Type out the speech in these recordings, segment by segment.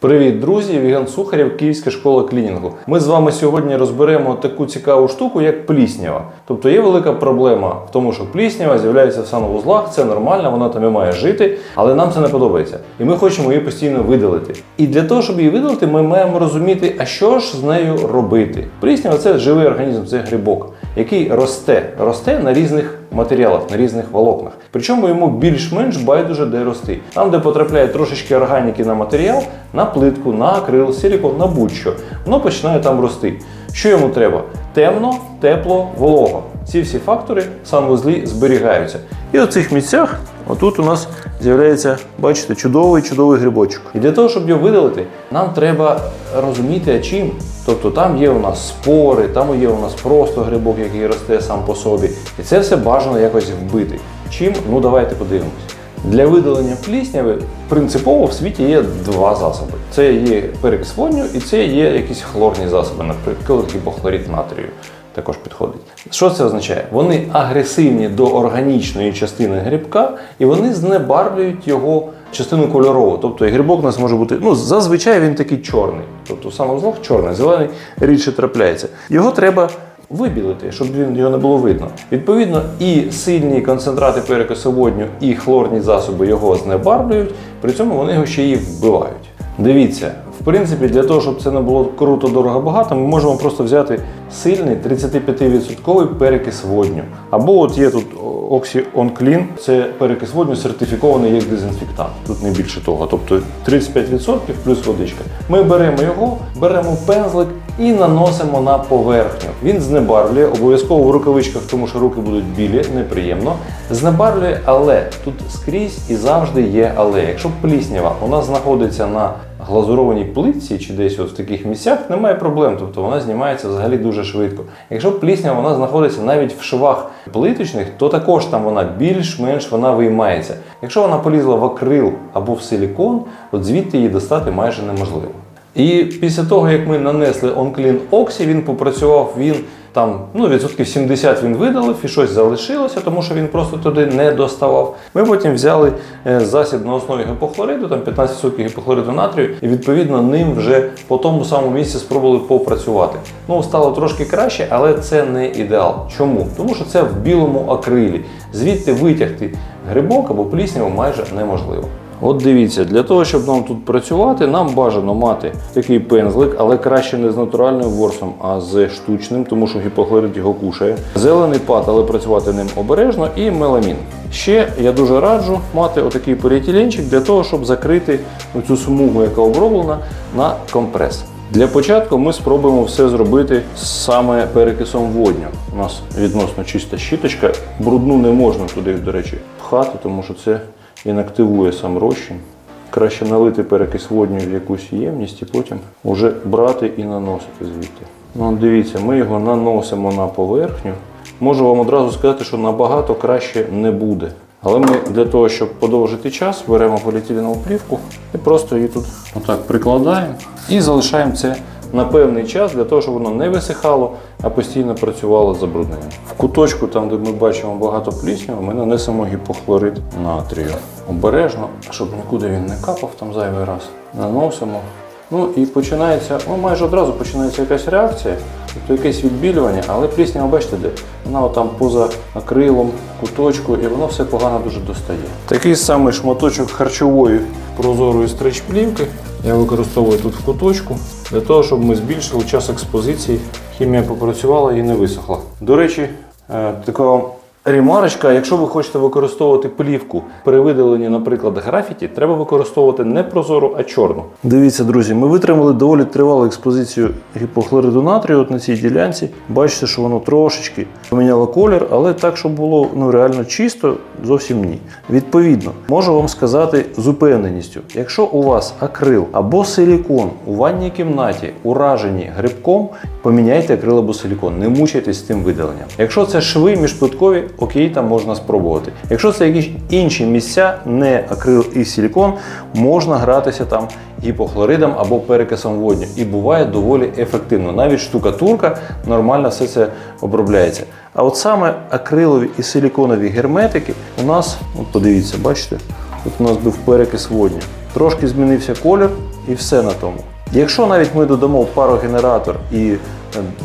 Привіт, друзі! Віган Сухарєв, Київська школа клінінгу. Ми з вами сьогодні розберемо таку цікаву штуку, як пліснява. Тобто є велика проблема в тому, що пліснява з'являється в санвузлах, це нормально, вона там і має жити, але нам це не подобається. І ми хочемо її постійно видалити. І для того, щоб її видалити, ми маємо розуміти, а що ж з нею робити. Пліснява це живий організм, це грибок, який росте, росте на різних матеріалах, на різних волокнах. Причому йому більш-менш байдуже де рости. Там, де потрапляє трошечки органіки на матеріал, на плитку, на акрил, силікон, на будь-що, воно починає там рости. Що йому треба? Темно, тепло, волого. Ці всі фактори в санвузлі зберігаються. І в цих місцях, отут у нас з'являється, бачите, чудовий чудовий грибочок. І для того, щоб його видалити, нам треба розуміти, чим. Тобто там є у нас спори, там є у нас просто грибок, який росте сам по собі. І це все бажано якось вбити. Чим? Ну давайте подивимось. Для видалення плісняви принципово в світі є два засоби: це є перекис водню і це є якісь хлорні засоби, наприклад, гіпохлорид натрію. Також підходить. Що це означає? Вони агресивні до органічної частини грибка, і вони знебарвлюють його частину кольорову. Тобто грибок у нас може бути, ну зазвичай він такий чорний. Тобто саме злог чорний, зелений рідше трапляється. Його треба вибілити, щоб його не було видно. Відповідно, і сильні концентрати перекису водню, і хлорні засоби його знебарвлюють, при цьому вони його ще й вбивають. Дивіться, в принципі, для того, щоб це не було круто, дорого, багато, ми можемо просто взяти сильний 35% перекис водню. Або от є тут Oxy On Clean, це перекис водню сертифікований як дезінфектант. Тут не більше того. Тобто 35% плюс водичка. Ми беремо його, беремо пензлик і наносимо на поверхню. Він знебарвлює, обов'язково в рукавичках, тому що руки будуть білі, неприємно. Знебарвлює, але тут скрізь і завжди є але. Якщо пліснява у нас знаходиться на глазурованій плитці чи десь от в таких місцях, немає проблем, тобто вона знімається взагалі дуже швидко. Якщо пліснява вона знаходиться навіть в швах плиточних, то також там вона більш-менш вона виймається. Якщо вона полізла в акрил або в силікон, от звідти її достати майже неможливо. І після того, як ми нанесли OnClean Oxy, він попрацював, він там ну, відсотків 70 він видалив і щось залишилося, тому що він просто туди не доставав. Ми потім взяли е, засіб на основі гіпохлориду, там 15% гіпохлориду натрію, і відповідно ним вже по тому самому місці спробували попрацювати. Ну, стало трошки краще, але це не ідеал. Чому? Тому що це в білому акрилі. Звідти витягти грибок або плісняву майже неможливо. От дивіться, для того, щоб нам тут працювати, нам бажано мати такий пензлик, але краще не з натуральним ворсом, а з штучним, тому що гіпохлорид його кушає. Зелений пат, але працювати ним обережно, і меламін. Ще я дуже раджу мати отакий поліетиленчик для того, щоб закрити цю смугу, яка оброблена, на компрес. Для початку ми спробуємо все зробити саме перекисом водню. У нас відносно чиста щіточка. Брудну не можна туди, до речі, пхати, тому що це він активує сам розчин. Краще налити перекис водню в якусь ємність і потім вже брати і наносити звідти. Ну, дивіться, ми його наносимо на поверхню. Можу вам одразу сказати, що набагато краще не буде. Але ми для того, щоб подовжити час, беремо поліетиленову плівку і просто її тут отак прикладаємо і залишаємо це на певний час для того, щоб воно не висихало, а постійно працювало з забрудненням. В куточку, там, де ми бачимо багато плісняву, ми нанесемо гіпохлорид натрію. Обережно, щоб нікуди він не капав там зайвий раз. Наносимо. Ну і починається, ну майже одразу починається якась реакція, тобто якесь відбілювання, але пліснява, бачите де? Вона отам поза акрилом, куточку, і воно все погано дуже достає. Такий самий шматочок харчової прозорої стрейч-плівки я використовую тут в куточку для того, щоб ми збільшили час експозиції. Хімія попрацювала і не висохла. До речі, е, така ремарочка, якщо ви хочете використовувати плівку при видаленні, наприклад, графіті, треба використовувати не прозору, а чорну. Дивіться, друзі, ми витримали доволі тривалу експозицію гіпохлориду натрію от на цій ділянці. Бачите, що воно трошечки поміняло колір, але так, щоб було ну, реально чисто, зовсім ні. Відповідно, можу вам сказати з упевненістю, якщо у вас акрил або силікон у ванній кімнаті уражені грибком, поміняйте акрил або силікон, не мучайтесь з тим видаленням. Якщо це шви міжплиткові, окей, там можна спробувати. Якщо це якісь інші місця, не акрил і силікон, можна гратися там гіпохлоридом або перекисом водню. І буває доволі ефективно. Навіть штукатурка нормально все це обробляється. А от саме акрилові і силіконові герметики у нас, от подивіться, бачите, тут у нас був перекис водню. Трошки змінився колір, і все на тому. Якщо навіть ми додамо парогенератор і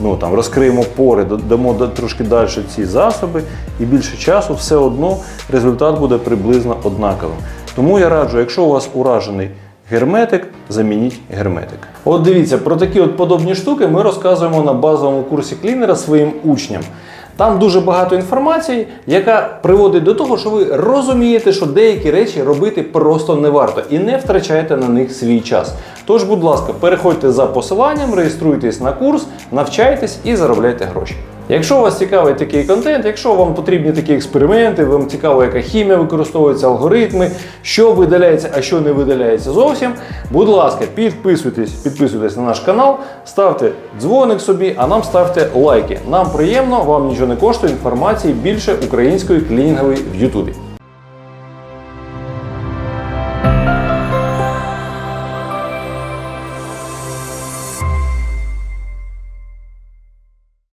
ну, там, розкриємо пори, додамо трошки далі ці засоби і більше часу, все одно результат буде приблизно однаковим. Тому я раджу, якщо у вас уражений герметик, замініть герметик. От дивіться, про такі от подобні штуки ми розказуємо на базовому курсі клінера своїм учням. Там дуже багато інформації, яка приводить до того, що ви розумієте, що деякі речі робити просто не варто і не втрачайте на них свій час. Тож, будь ласка, переходьте за посиланням, реєструйтесь на курс, навчайтесь і заробляйте гроші. Якщо вас цікавить такий контент, якщо вам потрібні такі експерименти, вам цікаво, яка хімія використовується, алгоритми, що видаляється, а що не видаляється зовсім, будь ласка, підписуйтесь, підписуйтесь на наш канал, ставте дзвоник собі, а нам ставте лайки. Нам приємно, вам нічого не коштує інформації більше української клінінгової в Ютубі.